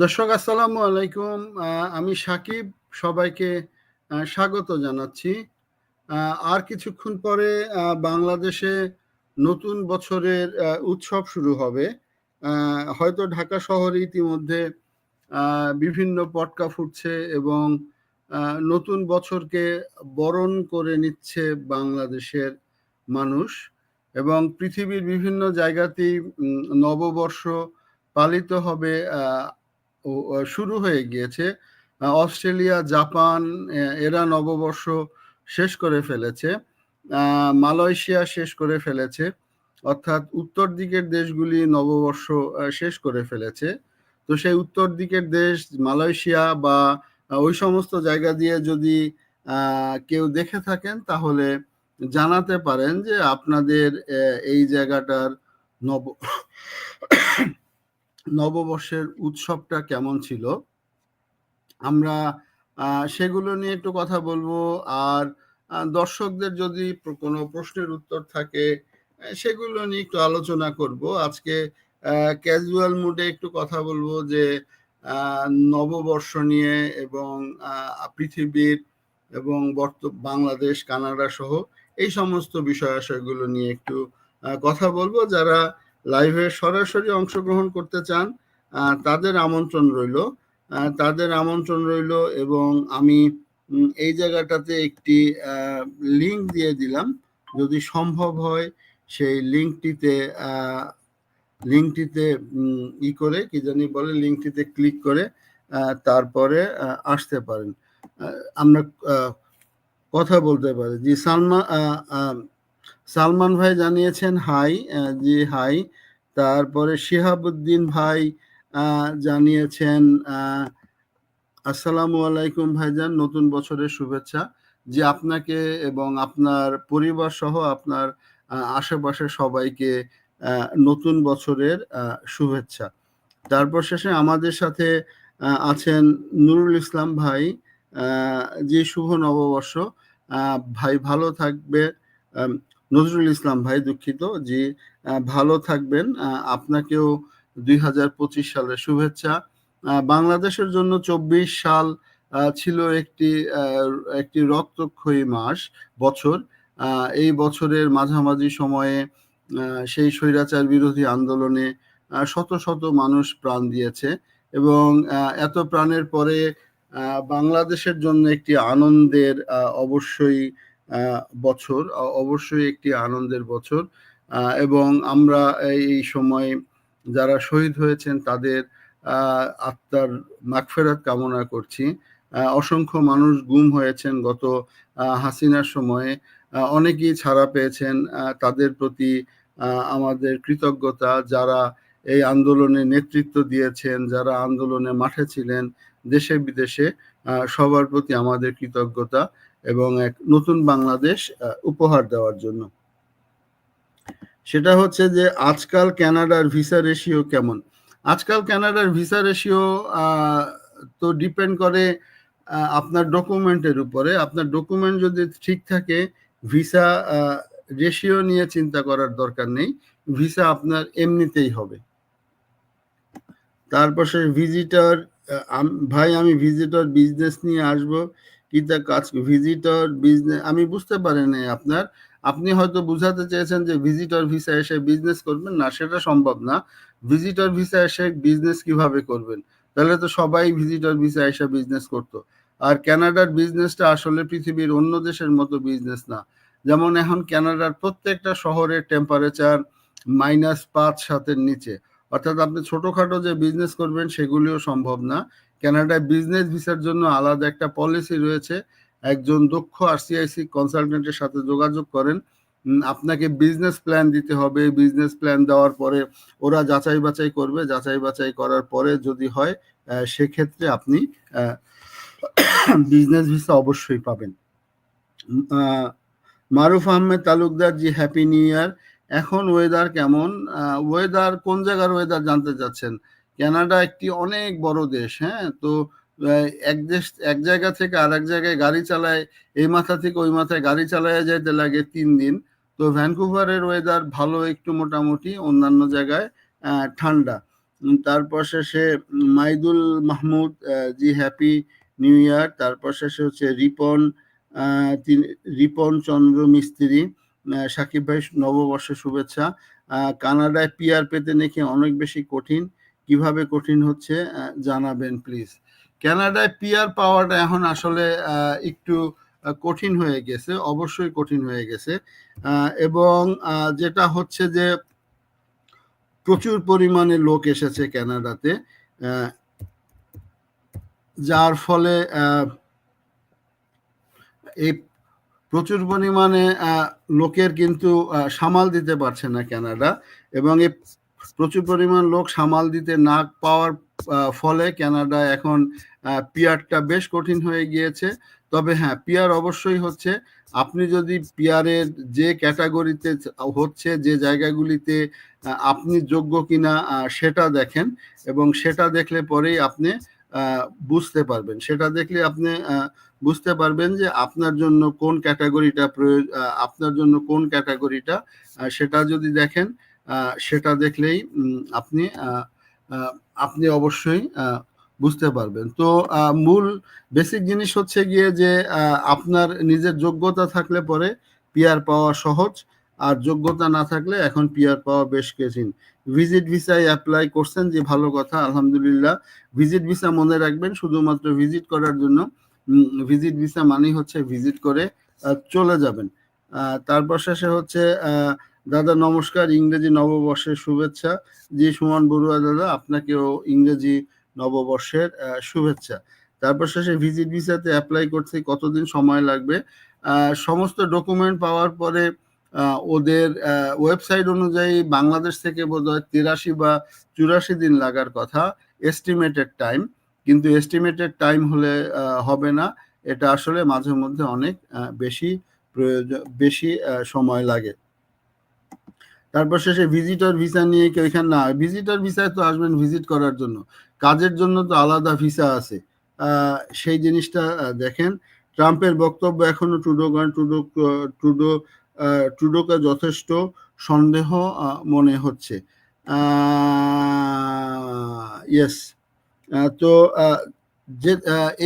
দর্শক, আসসালামু আলাইকুম। আমি সাকিব, সবাইকে স্বাগত জানাচ্ছি। আর কিছুক্ষণ পরে বাংলাদেশে নতুন বছরের উৎসব শুরু হবে। হয়তো ঢাকা শহরে ইতিমধ্যে বিভিন্ন পটকা ফুটছে এবং নতুন বছরকে বরণ করে নিচ্ছে বাংলাদেশের মানুষ এবং পৃথিবীর বিভিন্ন জায়গাতেই নববর্ষ পালিত হবে শুরু হয়ে গিয়েছে। অস্ট্রেলিয়া, জাপান এরা নববর্ষ শেষ করে ফেলেছে। মালয়েশিয়া শেষ করে ফেলেছে। অর্থাৎ উত্তর দিকের দেশগুলি নববর্ষ শেষ করে ফেলেছে। তো সেই উত্তর দিকের দেশ মালয়েশিয়া বা ওই সমস্ত জায়গা দিয়ে যদি কেউ দেখে থাকেন, তাহলে জানাতে পারেন যে আপনাদের এই জায়গাটার নব নববর্ষের উৎসবটা কেমন ছিল? আমরা সেগুলো নিয়ে একটু কথা বলব। আর দর্শকদের যদি কোনো প্রশ্নের উত্তর থাকে সেগুলো নিয়ে একটু আলোচনা করব। আজকে ক্যাজুয়াল মুডে একটু কথা বলব যে নববর্ষ নিয়ে এবং পৃথিবীর এবং বর্ত, বাংলাদেশ, কানাডা সহ এই সমস্ত বিষয় আশয়গুলো নিয়ে একটু কথা বলব। যারা লাইভে সরাসরি অংশগ্রহণ করতে চান তাদের আমন্ত্রণ রইল। তাদের আমন্ত্রণ রইল এবং আমি এই জায়গাটাতে একটি লিঙ্ক দিয়ে দিলাম। যদি সম্ভব হয়, সেই লিঙ্কটিতে লিঙ্কটিতে ই করে, কি জানি বলে লিঙ্কটিতে ক্লিক করে তারপরে আসতে পারেন। আমরা কথা বলতে পারি। জি, সালমা সালমান ভাই জানিয়েছেন, হাই জি, হাই। তারপরে শিহাবুদ্দিন ভাই জানিয়েছেন আসসালামু আলাইকুম ভাইজান, নতুন বছরের শুভেচ্ছা। যে আপনাকে এবং আপনার পরিবার সহ আপনার আশেপাশের সবাইকে নতুন বছরের শুভেচ্ছা। তারপর শেষে আমাদের সাথে আছেন নুরুল ইসলাম ভাই যে শুভ নববর্ষ। ভাই ভালো থাকবে। নজরুল ইসলাম ভাই দুঃখিত যে ভালো থাকবেন আপনাকেও দুই হাজার পঁচিশ সালের শুভেচ্ছা। বাংলাদেশের জন্য চব্বিশ সাল ছিল একটি একটি রক্তক্ষয়ী মাস, বছর। এই বছরের মাঝামাঝি সময়ে সেই স্বৈরাচার বিরোধী আন্দোলনে শত শত মানুষ প্রাণ দিয়েছে এবং এত প্রাণের পরে বাংলাদেশের জন্য একটি আনন্দের অবশ্যই বছর অবশ্যই একটি আনন্দের বছর। এবং আমরা এই সময় যারা শহীদ হয়েছেন তাদের আত্মার মাগফেরাত কামনা করছি। অসংখ্য মানুষ গুম হয়েছেন গত হাসিনার সময়ে। অনেকেই ছাড়া পেয়েছেন তাদের প্রতি আমাদের কৃতজ্ঞতা। যারা এই আন্দোলনে নেতৃত্ব দিয়েছেন, যারা আন্দোলনে মাঠে ছিলেন দেশে বিদেশে সবার প্রতি আমাদের কৃতজ্ঞতা। এবং এক নতুন বাংলাদেশ উপহার দেওয়ার জন্য। সেটা হচ্ছে যে আজকাল ক্যানাডার ভিসা রেশিও কেমন? আজকাল ক্যানাডার ভিসা রেশিও তো ডিপেন্ড করে আপনার ডকুমেন্টের উপরে। আপনার ডকুমেন্ট যদি ঠিক থাকে, ভিসা রেশিও নিয়ে চিন্তা করার দরকার নেই। ভিসা আপনার এমনিতেই হবে। তারপর সে ভিজিটর ভাই, আমি ভিজিটর বিজনেস নিয়ে আসব। কি কাজ ভিজিটর বিজনেস আমি বুঝতে পারি নাই আপনার। আপনি হয়তো বুঝাতে চেয়েছেন যে ভিজিটর ভিসা এসে বিজনেস করবেন। না, সেটা সম্ভব না। ভিজিটর ভিসা এসে বিজনেস কীভাবে করবেন? তাহলে তো সবাই ভিজিটর ভিসা এসে বিজনেস করতো। আর ক্যানাডার বিজনেসটা আসলে পৃথিবীর অন্য দেশের মতো বিজনেস না। যেমন এখন ক্যানাডার প্রত্যেকটা শহরের টেম্পারেচার মাইনাস পাঁচ সাতের নিচে। অর্থাৎ আপনি ছোটখাটো যে বিজনেস করবেন, সেগুলিও সম্ভব না। ক্যানাডায় বিজনেস ভিসার জন্য আলাদা একটা পলিসি রয়েছে। একজন দক্ষ আরসিআইসি কনসালটেন্টের সাথে যোগাযোগ করেন। আপনাকে বিজনেস প্ল্যান দিতে হবে। বিজনেস প্ল্যান দেওয়ার পরে ওরা যাচাই বাছাই করবে। যাচাই বাছাই করার পরে যদি হয় সেক্ষেত্রে আপনি বিজনেস ভিসা অবশ্যই পাবেন। Maruf Ahmed Talukdar ji happy new year এখন ওয়েদার কেমন? ওয়েদার কোন জায়গার ওয়েদার জানতে চাচ্ছেন? কানাডা একটি অনেক বড় দেশ হ্যাঁ? তো এক দেশ, এক জায়গা থেকে আর এক জায়গায় গাড়ি চালায়, এই মাথা থেকে ওই মাথায় গাড়ি চালায় যাইতে লাগে তিন দিন। তো ভ্যানকুভারের ওয়েদার ভালো একটু মোটামুটি, অন্যান্য জায়গায় ঠান্ডা। তারপর শেষে Maidul Mahmud ji happy new year. তারপর শেষে হচ্ছে রিপন রিপন চন্দ্র মিস্ত্রি সাকিব ভাই নববর্ষের শুভেচ্ছা। কানাডায় পিআর পেতে নাকি অনেক বেশি কঠিন। কীভাবে কঠিন হচ্ছে জানাবেন প্লিজ কানাডায় পিয়ার পাওয়াটা এখন আসলে একটু কঠিন হয়ে গেছে অবশ্যই কঠিন হয়ে গেছে। এবং যেটা হচ্ছে যে প্রচুর পরিমাণে লোক এসেছে কানাডাতে আহ, যার ফলে এই প্রচুর পরিমাণে লোকের কিন্তু সামাল দিতে পারছে না কানাডা। এবং এই প্রচুর পরিমাণ লোক সামাল দিতে না পাওয়ার ফলে কানাডা এখন পিয়ারটা বেশ কঠিন হয়ে গিয়েছে। তবে হ্যাঁ পিয়ার অবশ্যই হচ্ছে। আপনি যদি পিয়ারের যে ক্যাটাগরিতে হচ্ছে, যে জায়গাগুলিতে আপনি যোগ্য কিনা সেটা দেখেন এবং সেটা দেখলে পরেই আপনি বুঝতে পারবেন। সেটা দেখলে আপনি বুঝতে পারবেন যে আপনার জন্য কোন ক্যাটাগরিটা আপনার জন্য কোন ক্যাটাগরিটা সেটা যদি দেখেন সেটা দেখলেই আপনি আপনি অবশ্যই বুঝতে পারবেন। তো মূল বেসিক জিনিস হচ্ছে গিয়ে যে আপনার নিজের যোগ্যতা থাকলে পরে পিয়ার পাওয়া সহজ, আর যোগ্যতা না থাকলে এখন পিয়ার পাওয়া বেশ কঠিন। ভিজিট ভিসায় অ্যাপ্লাই করছেন, যে ভালো কথা, আলহামদুলিল্লাহ। ভিজিট ভিসা মনে রাখবেন, শুধুমাত্র ভিজিট করার জন্য। ভিজিট ভিসা মানেই হচ্ছে ভিজিট করে চলে যাবেন। তারপর শেষে হচ্ছে দাদা নমস্কার, ইংরেজি নববর্ষের শুভেচ্ছা। জি, সুমন বড়ুয়া দাদা, আপনাকেও ইংরেজি নববর্ষের শুভেচ্ছা। তারপর শেষে ভিজিট ভিসাতে অ্যাপ্লাই করতে কতদিন সময় লাগবে? সমস্ত ডকুমেন্ট পাওয়ার পরে ওদের ওয়েবসাইট অনুযায়ী বাংলাদেশ থেকে বোধহয় তিরাশি বা চুরাশি দিন লাগার কথা এস্টিমেটেড টাইম কিন্তু এস্টিমেটেড টাইম হলে হবে না। এটা আসলে মাঝে মধ্যে অনেক বেশি প্রয়োজন, বেশি সময় লাগে। তারপর শেষে ভিজিটর ভিসা নিয়ে কেউ এখানে না ভিজিটর ভিসায় তো আসবেন ভিজিট করার জন্য। কাজের জন্য তো আলাদা ভিসা আছে। সেই জিনিসটা দেখেন। ট্রাম্পের বক্তব্য এখনও ট্রুডো ট্রুডো ট্রুডো আহ, ট্রুডোকে যথেষ্ট সন্দেহ মনে হচ্ছে। ইয়েস তো যে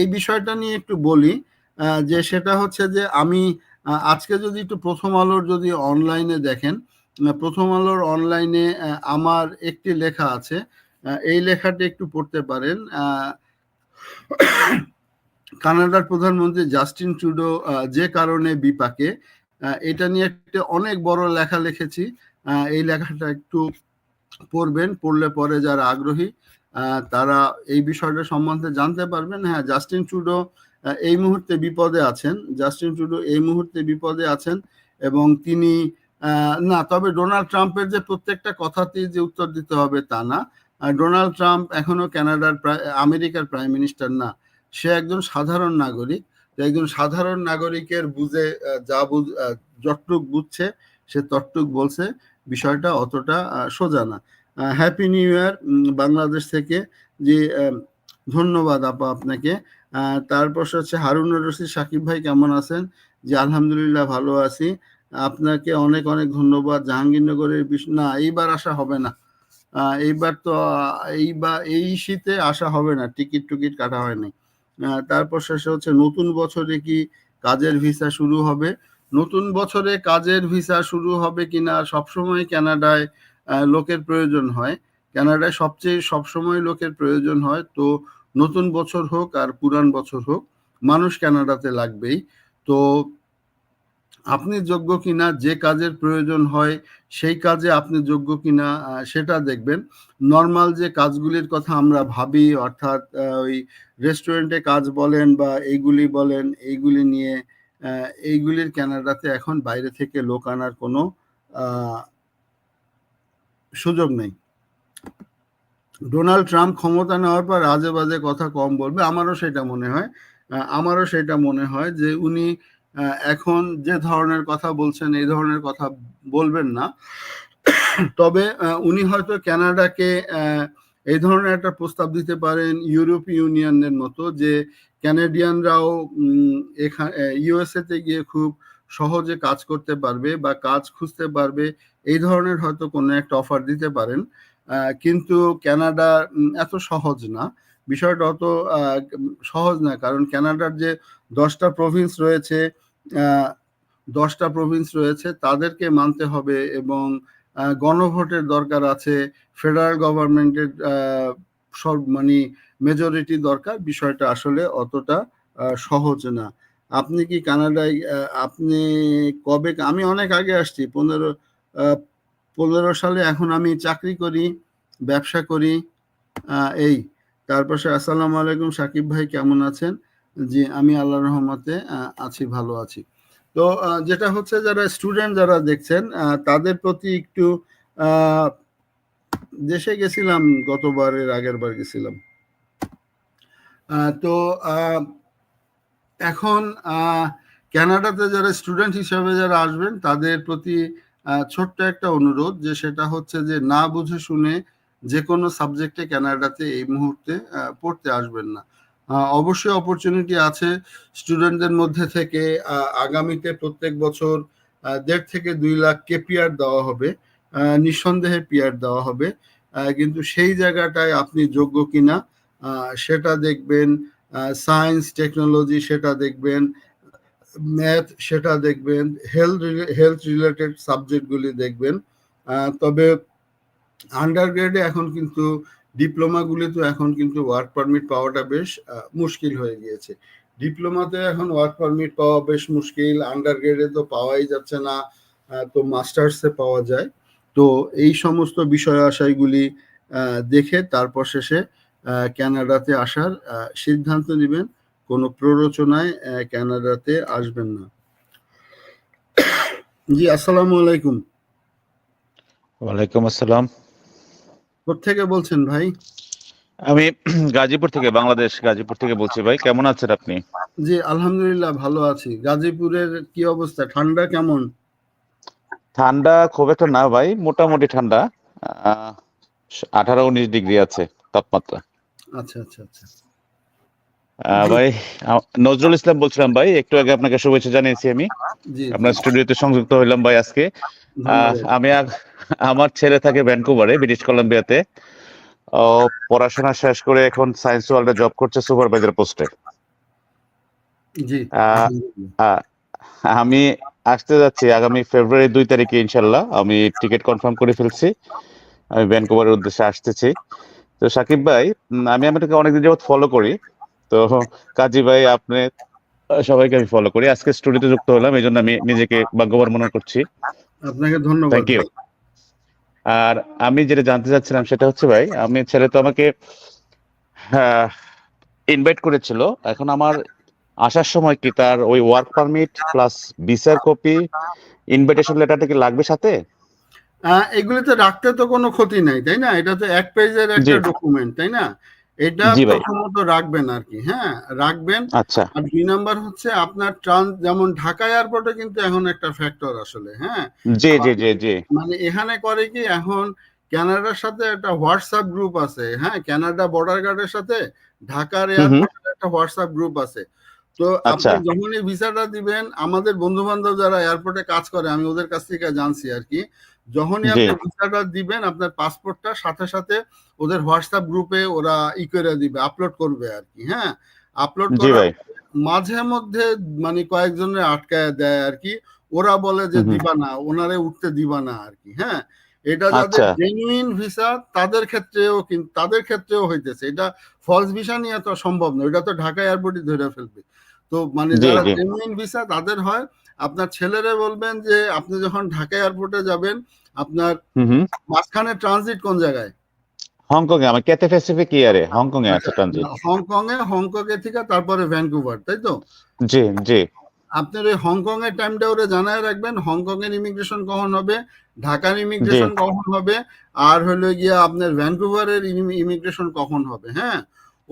এই বিষয়টা নিয়ে একটু বলি যে সেটা হচ্ছে যে আমি আজকে যদি একটু প্রথম আলোর যদি অনলাইনে দেখেন প্রথম আলোর অনলাইনে আমার একটি লেখা আছে। এই লেখাটি একটু পড়তে পারেন। কানাডার প্রধানমন্ত্রী জাস্টিন ট্রুডো যে কারণে বিপাকে এটা নিয়ে একটা অনেক বড় লেখা লিখেছি। এই লেখাটা একটু পড়বেন, পড়লে পরে যারা আগ্রহী তারা এই বিষয়টা সম্বন্ধে জানতে পারবেন। হ্যাঁ জাস্টিন ট্রুডো এই মুহূর্তে বিপদে আছেন। জাস্টিন ট্রুডো এই মুহূর্তে বিপদে আছেন এবং তিনি না, তবে ডোনাল্ড ট্রাম্পের যে প্রত্যেকটা কথাতেই যে উত্তর দিতে হবে তা না। ডোনাল্ড ট্রাম্প এখনও প্রায়- আমেরিকার প্রাইম মিনিস্টার না। সে একজন সাধারণ নাগরিক। একজন সাধারণ নাগরিকের বুঝে যা বুঝ যতটুক বুঝছে, সে ততটুক বলছে। বিষয়টা অতটা সোজা না। হ্যাপি নিউ ইয়ার বাংলাদেশ থেকে। যে ধন্যবাদ আপা আপনাকে। তারপর হচ্ছে হারুন রশিদ সাকিব ভাই কেমন আছেন? যে আলহামদুলিল্লাহ ভালো আছি। আপনাকে অনেক অনেক ধন্যবাদ। জাহাঙ্গীরনগরের না, এইবার আসা হবে না। এইবার তো, এইবার, এই শীতে আসা হবে না। টিকিট টুকিট কাটা হয়নি। তারপর শেষে হচ্ছে নতুন বছরে কি কাজের ভিসা শুরু হবে? নতুন বছরে কাজের ভিসা শুরু হবে কিনা? সবসময় কানাডায় লোকের প্রয়োজন হয়। কানাডায় সবচেয়ে, সবসময় লোকের প্রয়োজন হয়। তো নতুন বছর হোক আর পুরান বছর হোক, মানুষ কানাডাতে লাগবেই। তো আপনি যোগ্য কিনা, যে কাজের প্রয়োজন হয়, সেই কাজে আপনি যোগ্য কিনা সেটা দেখবেন। নর্মাল যে কাজগুলির কথা আমরা ভাবি, অর্থাৎ ওই রেস্টুরেন্টে কাজ বলেন বা এইগুলি বলেন, এইগুলি নিয়ে এইগুলির কানাডাতে এখন বাইরে থেকে লোক আনার কোনো সুযোগ নেই। ডোনাল্ড ট্রাম্প ক্ষমতা নেওয়ার পর আজে বাজে কথা কম বলবে, আমারও সেটা মনে হয়। আমারও সেটা মনে হয় যে উনি এখন যে ধরনের কথা বলছেন এই ধরনের কথা বলবেন না। তবে উনি হয়তো কানাডাকে এই ধরনের একটা প্রস্তাব দিতে পারেন ইউরোপ ইউনিয়নের মতো যে ক্যানাডিয়ানরাও এখানে ইউএসএ তে গিয়ে খুব সহজে কাজ করতে পারবে বা কাজ খুঁজতে পারবে এই ধরনের হয়তো কোনো একটা অফার দিতে পারেন। কিন্তু উম, এত সহজ না। বিষয়টা অত সহজ না কারণ কানাডার যে দশটা প্রভিন্স রয়েছে দশটা প্রভিন্স রয়েছে, তাদেরকে মানতে হবে এবং গণভোটের দরকার আছে ফেডারেল গভর্নমেন্টের সব মানে মেজরিটি দরকার, বিষয়টা আসলে অতটা সহজ না। আপনি কি কানাডায় আপনি কবে, আমি অনেক আগে আসছি, পনেরো পনেরো সালে এখন আমি চাকরি করি, ব্যবসা করি এই। তারপর আসসালামু আলাইকুম, সাকিব ভাই কেমন আছেন? জি আমি আল্লাহ রহমতে আছি ভালো আছি। তো যেটা হচ্ছে যারা স্টুডেন্ট যারা দেখছেন তাদের প্রতি একটু দেশে গেছিলাম গতবারের আগের বার গেছিলাম। তো এখন আহ, কানাডাতে যারা স্টুডেন্ট হিসাবে যারা আসবেন তাদের প্রতি ছোট্ট একটা অনুরোধ যে সেটা হচ্ছে যে না বুঝে শুনে যে কোনো সাবজেক্টে কানাডাতে এই মুহূর্তে পড়তে আসবেন না। অবশ্যই অপরচুনিটি আছে স্টুডেন্টদের মধ্যে থেকে আগামীতে প্রত্যেক বছর দেড় থেকে দুই লাখ কে পিআর দেওয়া হবে নিঃসন্দেহে পিআর দেওয়া হবে কিন্তু সেই জায়গাটায় আপনি যোগ্য কিনা সেটা দেখবেন সায়েন্স টেকনোলজি সেটা দেখবেন ম্যাথ সেটা দেখবেন হেলথ হেলথ রিলেটেড সাবজেক্টগুলি দেখবেন তবে আন্ডার গ্রেডে এখন কিন্তু ডিপ্লোমাগুলি তো এখন কিন্তু ওয়ার্ক পারমিট পাওয়াটা বেশ মুশকিল হয়ে গিয়েছে। ডিপ্লোমাতে এখন ওয়ার্ক পারমিট পাওয়া বেশ মুশকিল আন্ডার গ্রেডে তো পাওয়াই যাচ্ছে না তো মাস্টার্সে পাওয়া যায়। তো এই সমস্ত বিষয় আশয়গুলি আহ, দেখে তারপর শেষে আহ, কানাডাতে আসার সিদ্ধান্ত নেবেন। কোনো প্ররোচনায় আহ, কানাডাতে আসবেন না। জি আসসালামু আলাইকুম। ওয়ালাইকুম আসসালাম। থেকে বলছেন ভাই? আমি গাজীপুর থেকে বাংলাদেশ গাজীপুর থেকে বলছি ভাই কেমন আছেন আপনি? জি আলহামদুলিল্লাহ ভালো আছি। গাজীপুরের কি অবস্থা? ঠান্ডা কেমন? ঠান্ডা খুব একটা না ভাই মোটামুটি ঠান্ডা। আঠারো উনিশ ডিগ্রি আছে তাপমাত্রা। আচ্ছা আচ্ছা আচ্ছা। ভাই নজরুল ইসলাম বলছিলাম ভাই একটু আগে আপনাকে শুভেচ্ছা জানিয়েছি আমি। আপনার স্টুডিওতে সংযুক্ত হইলাম ভাই আজকে। আমি আমার ছেলে থাকে ভ্যানকুভারে ব্রিটিশ কলাম্বিয়াতে। ও পড়াশোনা শেষ করে এখন সায়েন্স ওয়ার্ল্ডে জব করছে সুপারভাইজার পোস্টে। আমি আসতে যাচ্ছি আগামী ফেব্রুয়ারি দুই তারিখে ইনশাল্লাহ। আমি টিকিট কনফার্ম করে ফেলছি। আমি ভ্যানকুভারের উদ্দেশ্যে আসতেছি। তো সাকিব ভাই আমি আপনাকে অনেকদিন যাবত ফলো করি। তো কাজী ভাই আপনি সবাইকে আমি ফলো করি। আজকে স্টুডিওতে যুক্ত হলাম এই জন্য আমি নিজেকে ভাগ্যবান মনে করছি। আপনাকে ধন্যবাদ। থ্যাংক ইউ আর আমি যেটা জানতে চাচ্ছিলাম সেটা হচ্ছে ভাই আমি ছেলে তো আমাকে ইনভাইট করেছিল। এখন আমার আসার সময় কি তার ওই ওয়ার্ক পারমিট প্লাস ভিসার কপি ইনভাইটেশন লেটারটা কি লাগবে সাথে? এগুলিতে রাখতে তো কোনো ক্ষতি নাই তাই না? এটা তো এক পেজের একটা ডকুমেন্ট তাই না? এটা প্রথমত রাখবেন আর কি হ্যাঁ? রাখবেন। আচ্ছা। আর দুই নাম্বার হচ্ছে আপনার ট্রান্স যেমন ঢাকা এয়ারপোর্টে কিন্তু এখন একটা ফ্যাক্টর আসলে হ্যাঁ? জি জি জি জি। মানে এখানে করে কি এখন কানাডার সাথে একটা হোয়াটসঅ্যাপ গ্রুপ আছে হ্যাঁ? কানাডা বর্ডার গার্ডের সাথে ঢাকার। এয়ারপোর্টের একটা হোয়াটসঅ্যাপ গ্রুপ আছে। তো আপনি আচ্ছা। যখনই ভিসাটা দিবেন আমাদের বন্ধু বান্ধব যারা এয়ারপোর্টে কাজ করে আমি ওদের কাছ থেকে জানছি আর কি যখনই আপনি ভিসাটা দিবেন আপনার পাসপোর্টটা সাথে সাথে ওদের হোয়াটসঅ্যাপ গ্রুপে ওরা ই করে দিবে আপলোড করবে আর কি হ্যাঁ আপলোড করার মাঝে মধ্যে মানে কয়েকজনের আটকায় দেয় আর কি ওরা বলে যে। দিবা না ওনারে উঠতে দিবা না আর কি হ্যাঁ? এটা যাদের আচ্ছা। জেনুইন ভিসা তাদের ক্ষেত্রেও কিন্তু তাদের ক্ষেত্রেও হইতেছে। এটা ফলস ভিসা নিয়ে তো সম্ভব নয় এটা তো ঢাকা এয়ারপোর্টই ধরে ফেলবে। তো মানে যারা জেনুইন ভিসা তাদের হয়। আপনার ছেলেরা বলবেন যে আপনি যখন ঢাকা এয়ারপোর্টে যাবেন আপনার মাঝখানে ট্রানজিট কোন জায়গায়? হংকং এ আমার ক্যাথে প্যাসিফিক ইয়ারে হংকং এ আছে ট্রানজিট হংকং এ হংকং এ থেকে তারপরে ভ্যানকুভার তাই তো? জি জি। আপনার ওই হংকং এর টাইমটা ওরে জানায় রাখবেন হংকং এর ইমিগ্রেশন কখন হবে ঢাকার ইমিগ্রেশন কখন হবে আর হলো গিয়া আপনার ভ্যানকুভারের ইমিগ্রেশন কখন হবে হ্যাঁ?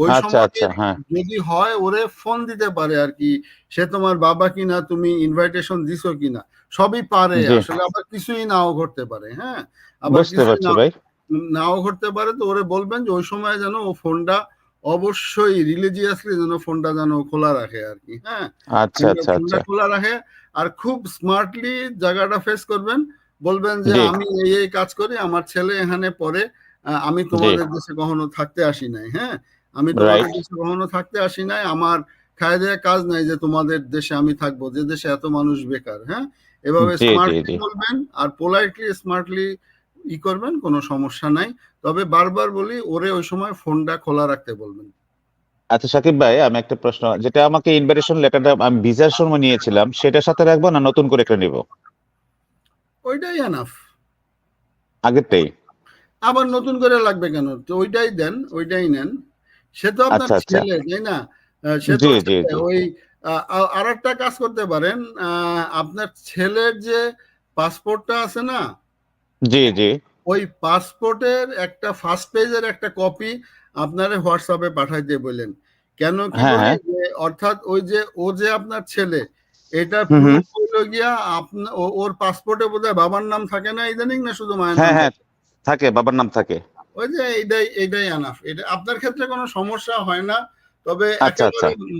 ওই আচ্ছা সময় আচ্ছা হ্যাঁ। যদি হয় ওরে ফোন দিতে পারে আর কি। সে তোমার বাবা কিনা তুমি ইনভাইটেশন দিছো কিনা সবই পারে। আসলে আবার কিছুই নাও ঘটতে পারে হ্যাঁ? আবার নাও- ঘটতে পারে তো ওরে বলবেন যে ওই সময় যেন ও ফোনটা অবশ্যই রিলিজিয়াসলি যেন ফোনটা যেন খোলা রাখে আর কি হ্যাঁ? আচ্ছা আচ্ছা ফোনটা আচ্ছা। খোলা রাখে আর খুব স্মার্টলি জায়গাটা ফেস করবেন বলবেন যে আমি এই কাজ করি আমার ছেলে এখানে পড়ে আমি তোমাদের দেশে কখনো থাকতে আসি নাই হ্যাঁ? আমি Right. কখনো থাকতে আসি নাই। আমার খায় দেয়া কাজ নাই যে তোমাদের দেশে আমি থাকব যে দেশে এত মানুষ বেকার হ্যাঁ? এভাবে স্মার্টলি। বলবেন আর পোলাইটলি স্মার্টলি ই করবেন কোনো সমস্যা নাই। তবে বারবার বলি ওরে ওই সময় ফোনটা খোলা রাখতে বলবেন। আচ্ছা সাকিব ভাই আমি একটা প্রশ্ন যেটা আমাকে ইনভাইটেশন লেটারটা আমি ভিসার সময় নিয়েছিলাম সেটা সাথে রাখব না নতুন করে একটা নিব? ওইটাই এনাফ আগেরটাই। আবার নতুন করে লাগবে কেন? তো ওইটাই দেন ওইটাই নেন। সে তো আপনার আচ্ছা, আচ্ছা। ছেলে তাই না? সে তো। ওই আর একটা কাজ করতে পারেন আপনার ছেলের যে পাসপোর্টটা আছে না? জি জি। ওই পাসপোর্টের একটা ফার্স্ট পেজের একটা কপি আপনারে হোয়াটসঅ্যাপে পাঠাইতে বললেন। কেন কি হ্যাঁ, হ্যাঁ। অর্থাৎ ওই যে ও যে আপনার ছেলে এটা গিয়া আপনার ওর পাসপোর্টে বোধহয় বাবার নাম থাকে না ইদানিং না শুধু মায়ের হ্যাঁ হ্যাঁ। থাকে বাবার নাম থাকে। ওই যে এইটাই এইটাই আনাফ এটা আপনার ক্ষেত্রে কোনো সমস্যা হয় না তবে আচ্ছা,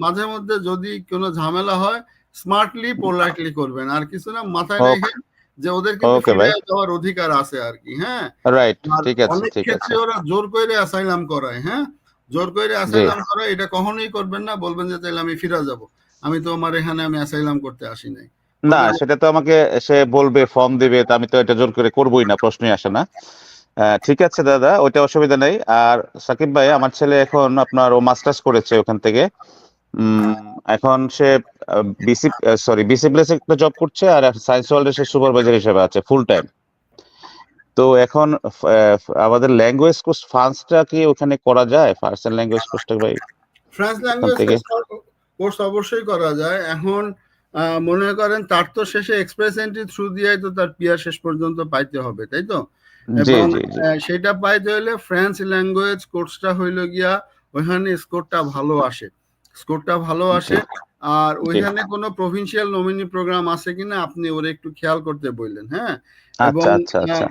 মাঝে মধ্যে যদি কোনো ঝামেলা হয় স্মার্টলি পোলাইটলি করবেন। আর কিছু না মাথায়. রেখে যে ওদের কিন্তু Okay, ভাই। ফিরে যাওয়ার অধিকার আছে আর কি হ্যাঁ? রাইট ঠিক আছে অনেক ঠিক ক্ষেত্রে আছে। ওরা জোর করে অ্যাসাইলাম করায় হ্যাঁ? জোর করে অ্যাসাইলাম করায় এটা কখনোই করবেন না বলবেন যে তাহলে আমি ফিরে যাব। আমি তো আমার এখানে আমি অ্যাসাইলাম করতে আসি নাই। না সেটা তো আমাকে সে বলবে ফর্ম দিবে আমি তো এটা জোর করে করবোই না প্রশ্নই আসে না। ঠিক আছে দাদা ওইটা অসুবিধা নেই। আর সাকিব ভাই আমার ছেলে এখন আপনার ও মাস্টার্স করেছে ওখান থেকে। এখন সে বিসি সরি বিসি প্লেসে একটা জব করছে আর সায়েন্স ওয়ার্ল্ডে সে সুপারভাইজার হিসেবে আছে ফুল টাইম তো এখন আমাদের ল্যাঙ্গুয়েজ কোর্স ফান্সটা কি ওখানে করা যায়? ফার্স্ট ল্যাঙ্গুয়েজ কোর্সটা ভাই ফ্রান্স ল্যাঙ্গুয়েজ? কোর্স অবশ্যই করা যায়। এখন মনে করেন তার তো শেষে এক্সপ্রেস এন্ট্রি থ্রু দিয়ে তো তার পিয়ার শেষ পর্যন্ত পাইতে হবে তাই তো? এবং সেটা পাইতে হলে ফ্রেঞ্চ ল্যাঙ্গুয়েজ কোর্সটা হইল গিয়া ওইখানে স্কোরটা ভালো আসে। স্কোরটা ভালো আসে আর ওইখানে কোনো প্রভিন্সিয়াল নমিনি প্রোগ্রাম আছে কিনা আপনি ওরে একটু খেয়াল করতে বললেন হ্যাঁ? এবং আচ্ছা আচ্ছা। আচ্ছা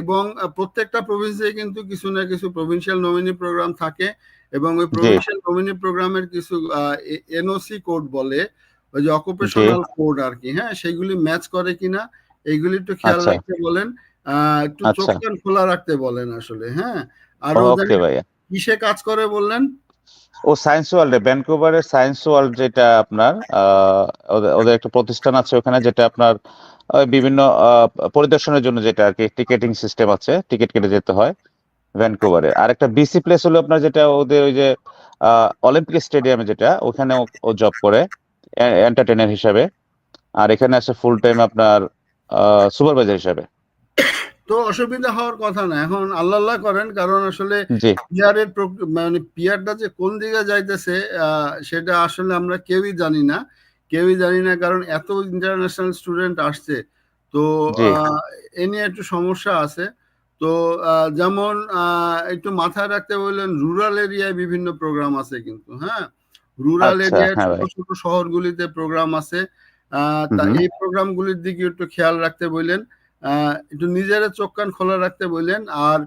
এবং প্রত্যেকটা প্রভিন্সে কিন্তু কিছু না কিছু প্রভিন্সিয়াল নমিনি প্রোগ্রাম থাকে এবং ওই প্রভিন্সিয়াল নমিনি প্রোগ্রামের কিছু এনওসি কোড বলে ওই যে অকুপেশনাল কোড আর কি হ্যাঁ? সেগুলি ম্যাচ করে কিনা এইগুলি একটু খেয়াল আচ্ছা। রাখতে বলেন। একটু চোখ আচ্ছা। কান খোলা রাখতে বলেন আসলে হ্যাঁ? আর কিসে কাজ করে বললেন? ও সায়েন্স ওয়ার্ল্ডে ভ্যানকুভারের সায়েন্স ওয়ার্ল্ড যেটা আপনার ওদের- একটা প্রতিষ্ঠান আছে ওখানে যেটা আপনার বিভিন্ন পরিদর্শনের জন্য যেটা আর কি টিকেটিং সিস্টেম আছে টিকিট কেটে যেতে হয় ভ্যানকুভারে আর একটা বিসি প্লেস হলো আপনার যেটা ওদের ওই যে অলিম্পিক স্টেডিয়ামে যেটা ওখানে ও- জব করে এন্টারটেইনার হিসাবে। আর এখানে আছে ফুল টাইম আপনার সুপারভাইজার হিসাবে। তো অসুবিধা হওয়ার কথা না। এখন আল্লাহ করেন কারণ আসলে পিয়ারের মানে পিয়ারটা যে কোন দিকে যাইতেছে সেটা আসলে আমরা কেউই জানি না। কেউই জানি না কারণ এত ইন্টারন্যাশনাল স্টুডেন্ট আসছে। তো এ নিয়ে একটু সমস্যা আছে। তো যেমন আহ, একটু মাথায় রাখতে বললেন রুরাল এরিয়ায় বিভিন্ন প্রোগ্রাম আছে কিন্তু হ্যাঁ? রুরাল আচ্ছা, এরিয়ায় হ্যাঁ ছোট। ছোট শহরগুলিতে প্রোগ্রাম আছে। এই প্রোগ্রামগুলির দিকে একটু খেয়াল রাখতে বললেন। একটু নিজেরা চোখ কান খোলা রাখতে বললেন। আর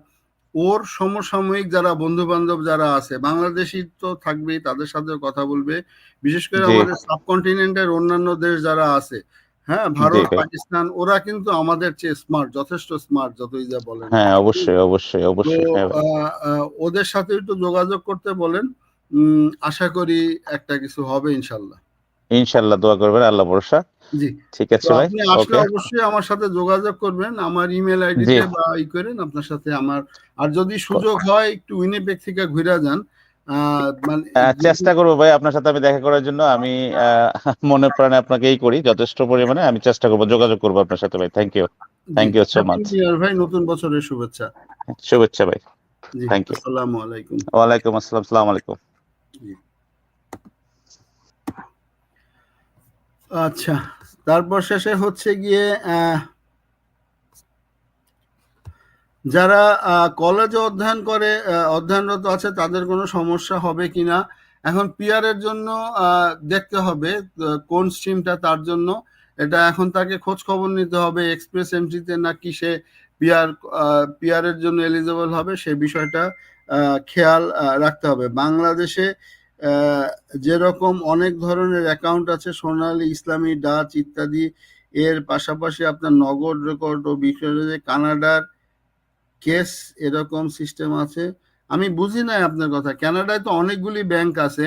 ওর সমসাময়িক যারা বন্ধু বান্ধব যারা আছে বাংলাদেশি তো থাকবেই তাদের সাথে কথা বলবে। বিশেষ করে আমাদের সাবকন্টিনেন্টের অন্যান্য দেশ যারা আছে হ্যাঁ ভারত পাকিস্তান ওরা কিন্তু আমাদের চেয়ে স্মার্ট যথেষ্ট স্মার্ট যতই যা বলেন। হ্যাঁ অবশ্যই অবশ্যই অবশ্যই হ্যাঁ ওদের সাথে একটু যোগাযোগ করতে বলেন। উম, আশা করি একটা কিছু হবে ইনশাল্লাহ। ইনশাল্লাহ দোয়া করবেন আল্লাহ ভরসা। জি। ঠিক আছে ভাই আপনি অবশ্যই আমার সাথে যোগাযোগ করবেন আমার ইমেল আইডি বা ই করেন আপনার সাথে আমার। আর যদি সুযোগ হয় একটু উইনিপেক থেকে ঘুরে যান মানে চেষ্টা করব ভাই আপনার সাথে আমি দেখা করার জন্য আমি মনে প্রাণে আপনাকে এই করি যথেষ্ট পরিমাণে আমি চেষ্টা করব যোগাযোগ করব আপনার সাথে ভাই thank you much. Happy New Year ভাই নতুন বছরের শুভেচ্ছা। শুভেচ্ছা ভাই Thank you. আসসালামু আলাইকুম। ওয়ালাইকুম আসসালাম সালাম আলাইকুম। আচ্ছা তারপর শেষে হচ্ছে গিয়ে যারা কলেজে অধ্যয়ন করে অধ্যয়নরত আছে, তাদের কোনো সমস্যা হবে কিনা এখন পিয়ার এর জন্য দেখতে হবে কোন স্ট্রিমটা তার জন্য। এটা এখন তাকে খোঁজ খবর নিতে হবে এক্সপ্রেস এন্ট্রিতে নাকি সে পিয়ার পিয়ার এর জন্য এলিজিবল হবে সেই বিষয়টা খেয়াল রাখতে হবে। বাংলাদেশে যেরকম অনেক ধরনের অ্যাকাউন্ট আছে, সোনালী, ইসলামী, ডাচ ইত্যাদি। এর পাশাপাশি আপনার নগদ রেকর্ড ও বিষয়ে কানাডার কেস এরকম সিস্টেম আছে। আমি বুঝি নাই আপনার কথা। কানাডায় তো অনেকগুলি ব্যাংক আছে।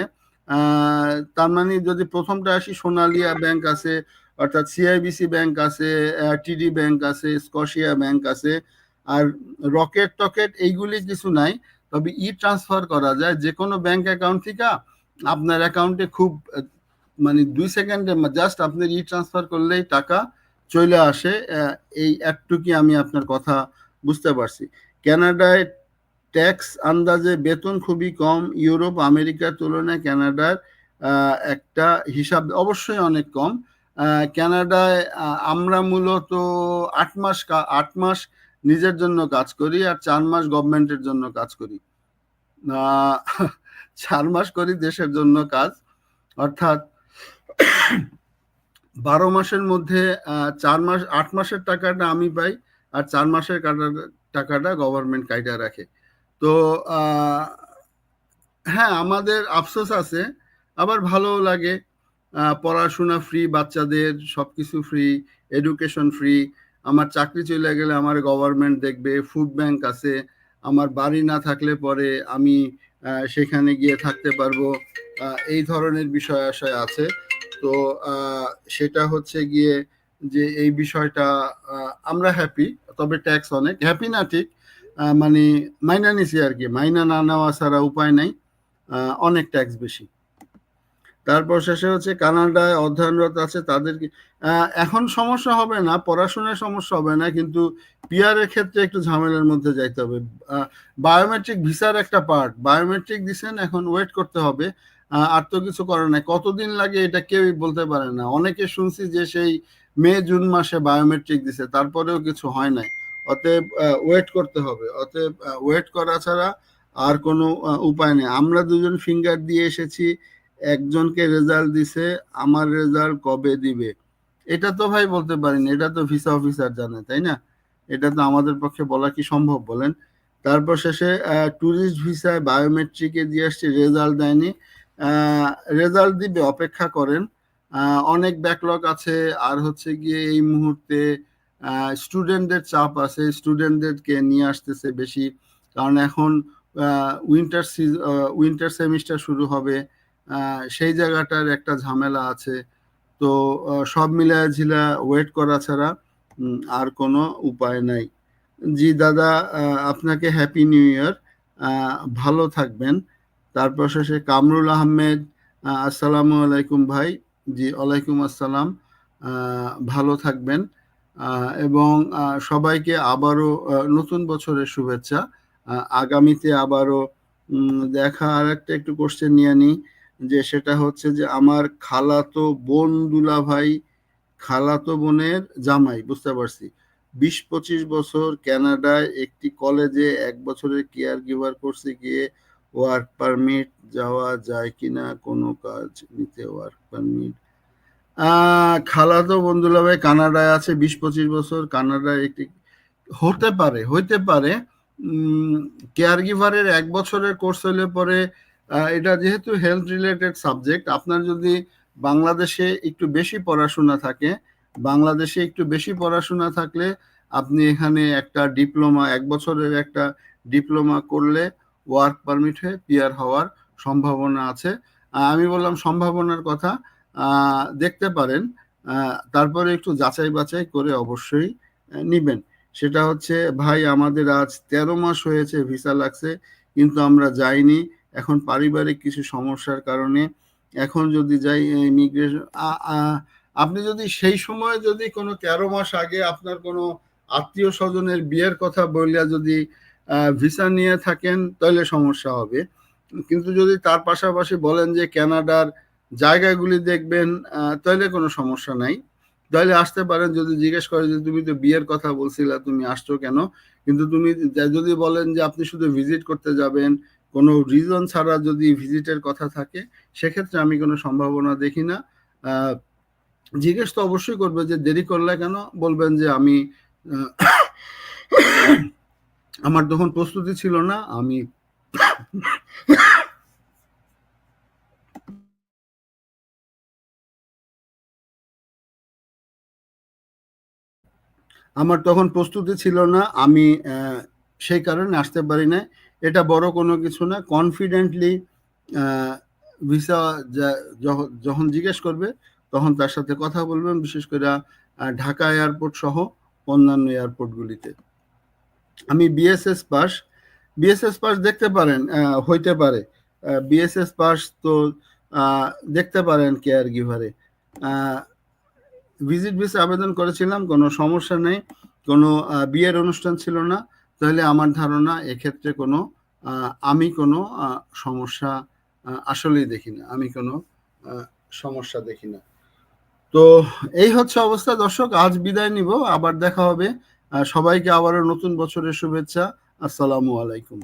তার মানে যদি প্রথমটা আসি, সোনালিয়া ব্যাংক আছে, অর্থাৎ সিআইবিসি ব্যাংক আছে টিডি ব্যাংক আছে স্কশিয়া ব্যাংক আছে। আর রকেট টকেট এইগুলি কিছু নাই। তবে ই ট্রান্সফার করা যায়। যে কোনো ব্যাংক অ্যাকাউন্ট থেকে আপনার অ্যাকাউন্টে খুব মানে দুই সেকেন্ডে জাস্ট আপনার ই ট্রান্সফার করলেই টাকা চলে আসে। এই একটুকি আমি আপনার কথা বুঝতে পারছি। ক্যানাডায় ট্যাক্স আন্দাজে বেতন খুবই কম। ইউরোপ আমেরিকার তুলনায় কানাডার আহ, একটা হিসাব অবশ্যই অনেক কম। ক্যানাডায় আমরা মূলত আট মাস আট মাস নিজের জন্য কাজ করি আর চার মাস গভর্নমেন্টের জন্য কাজ করি। চার মাস করি দেশের জন্য কাজ। অর্থাৎ বারো মাসের মধ্যে চার মাস, আট মাসের টাকাটা আমি পাই আর চার মাসের টাকাটা গভর্নমেন্ট কাইটা রাখে। তো হ্যাঁ আমাদের আফসোস আছে, আবার ভালো লাগে। পড়াশোনা ফ্রি বাচ্চাদের সব কিছু ফ্রি এডুকেশন ফ্রি আমার চাকরি চলে গেলে আমার গভর্নমেন্ট দেখবে ফুড ব্যাংক আছে, আমার বাড়ি না থাকলে পরে আমি সেখানে গিয়ে থাকতে পারব এই ধরনের বিষয় আশয় আছে। তো সেটা হচ্ছে গিয়ে যে এই বিষয়টা আমরা হ্যাপি তবে ট্যাক্স অনেক। হ্যাপি না ঠিক মানে মাইনা নিছি আর কি। মাইনা না নেওয়া ছাড়া উপায় নাই অনেক ট্যাক্স বেশি। তারপর শেষে হচ্ছে কানাডায় অধ্যয়নরত আছে তাদেরকে এখন সমস্যা হবে না, পড়াশোনায় সমস্যা হবে না, কিন্তু পিয়ারের ক্ষেত্রে একটু ঝামেলার মধ্যে যাইতে হবে। বায়োমেট্রিক ভিসার একটা পার্ট বায়োমেট্রিক দিছেন, এখন ওয়েট করতে হবে। আর তো কিছু করে নাই। কতদিন লাগে এটা কেউই বলতে পারে না। অনেকে শুনছি যে সেই মে, জুন মাসে বায়োমেট্রিক দিছে, তারপরেও কিছু হয় নাই। অতএব ওয়েট করতে হবে। অতএব ওয়েট করা ছাড়া আর কোনো উপায় নেই। আমরা দুজন ফিঙ্গার দিয়ে এসেছি। একজনকে রেজাল্ট দিছে, আমার রেজাল্ট কবে দিবে? এটা তো ভাই বলতে পারিনি, এটা তো ভিসা অফিসার জানে, তাই না? এটা তো আমাদের পক্ষে বলা কি সম্ভব বলেন? তারপর শেষে ট্যুরিস্ট ভিসায় বায়োমেট্রিকে দিয়ে আসছে রেজাল্ট দেয়নি। রেজাল্ট দিবে, অপেক্ষা করেন। অনেক ব্যাকলগ আছে, আর হচ্ছে গিয়ে এই মুহূর্তে স্টুডেন্টদের চাপ আছে স্টুডেন্টদেরকে নিয়ে আসতেছে বেশি। কারণ এখন উইন্টার সিজ উইন্টার সেমিস্টার শুরু হবে। সেই জায়গাটার একটা ঝামেলা আছে। তো সব মিলায় ঝিলা ওয়েট করা ছাড়া আর কোনো উপায় নাই। জি দাদা আপনাকে হ্যাপি নিউ ইয়ার ভালো থাকবেন। তারপর শেষে কামরুল আহমেদ আহ, আসসালামু আলাইকুম ভাই। জি ওয়ালাইকুম আসসালাম। ভালো থাকবেন। এবং সবাইকে আবারও নতুন বছরের শুভেচ্ছা। আগামীতে আবারও দেখা আর একটা একটু কোশ্চেন নিয়ে নিই যে সেটা হচ্ছে যে আমার খালাতো বোন দুলা ভাই খালাতো বোনের জামাই, বুঝতে পারছি। বিশ পঁচিশ বছর কানাডায় একটি কলেজে এক বছরের কেয়ার গিভার করছে গিয়ে ওয়ার্ক পারমিট যাওয়া যায় কিনা কোনো কাজ নিতে ওয়ার্ক পারমিট। খালাতো বন্ধুলা ভাই কানাডায় আছে, বিশ পঁচিশ বছর কানাডায় একটি হতে পারে, হইতে পারে। কেয়ার গিভারের এক বছরের কোর্স হলে পরে এটা যেহেতু হেলথ রিলেটেড সাবজেক্ট আপনার যদি বাংলাদেশে একটু বেশি পড়াশোনা থাকে, বাংলাদেশে একটু বেশি পড়াশোনা থাকলে আপনি এখানে একটা ডিপ্লোমা এক বছরের একটা ডিপ্লোমা করলে ওয়ার্ক পারমিট হয়ে পিয়ার হওয়ার সম্ভাবনা আছে। আমি বললাম সম্ভাবনার কথা দেখতে পারেন তারপরে একটু যাচাই বাছাই করে অবশ্যই নিবেন। সেটা হচ্ছে, ভাই, আমাদের আজ তেরো মাস হয়েছে ভিসা লাগছে, কিন্তু আমরা যাইনি এখন পারিবারিক কিছু সমস্যার কারণে এখন যদি যাই ইমিগ্রেশন আপনি যদি সেই সময় যদি কোনো তেরো মাস আগে আপনার কোনো আত্মীয় স্বজনের বিয়ের কথা বললে যদি ভিসা নিয়ে থাকেন, তাহলে সমস্যা হবে। কিন্তু যদি তার পাশাপাশি বলেন যে ক্যানাডার জায়গাগুলি দেখবেন তাহলে কোনো সমস্যা নাই। তাহলে আসতে পারেন, যদি জিজ্ঞেস করে যে তুমি তো বিয়ের কথা বলছিলা, তুমি আসছো কেন? কিন্তু তুমি যদি বলেন যে আপনি শুধু ভিজিট করতে যাবেন কোনো রিজন ছাড়া যদি ভিজিটের কথা থাকে, সেক্ষেত্রে আমি কোনো সম্ভাবনা দেখি না। জিজ্ঞেস তো অবশ্যই করবে যে দেরি করলে কেন? বলবেন যে আমি আমার তখন প্রস্তুতি ছিল না, আমি আমার তখন প্রস্তুতি ছিল না, আমি সেই কারণে আসতে পারি না এটা বড় কোনো কিছু না। কনফিডেন্টলি ভিসা যখন জিজ্ঞেস করবে, তখন তার সাথে কথা বলবেন, বিশেষ করে ঢাকা এয়ারপোর্ট সহ অন্যান্য এয়ারপোর্টগুলিতে আমি বিএসএস পাস বিএসএস পাস দেখতে পারেন হইতে পারে। বিএসএস পাস তো দেখতে পারেন কেয়ার গিভারে। ভিজিট ভিসা আবেদন করেছিলাম, কোনো সমস্যা নেই, কোনো বিয়ের অনুষ্ঠান ছিল না। তাহলে আমার ধারণা এক্ষেত্রে কোনো আমি কোনো সমস্যা আসলেই দেখি না। আমি কোনো সমস্যা দেখি না। তো এই হচ্ছে অবস্থা। দর্শক, আজ বিদায় নিব। আবার দেখা হবে। সবাইকে আবারও নতুন বছরের শুভেচ্ছা। আসসালামু আলাইকুম।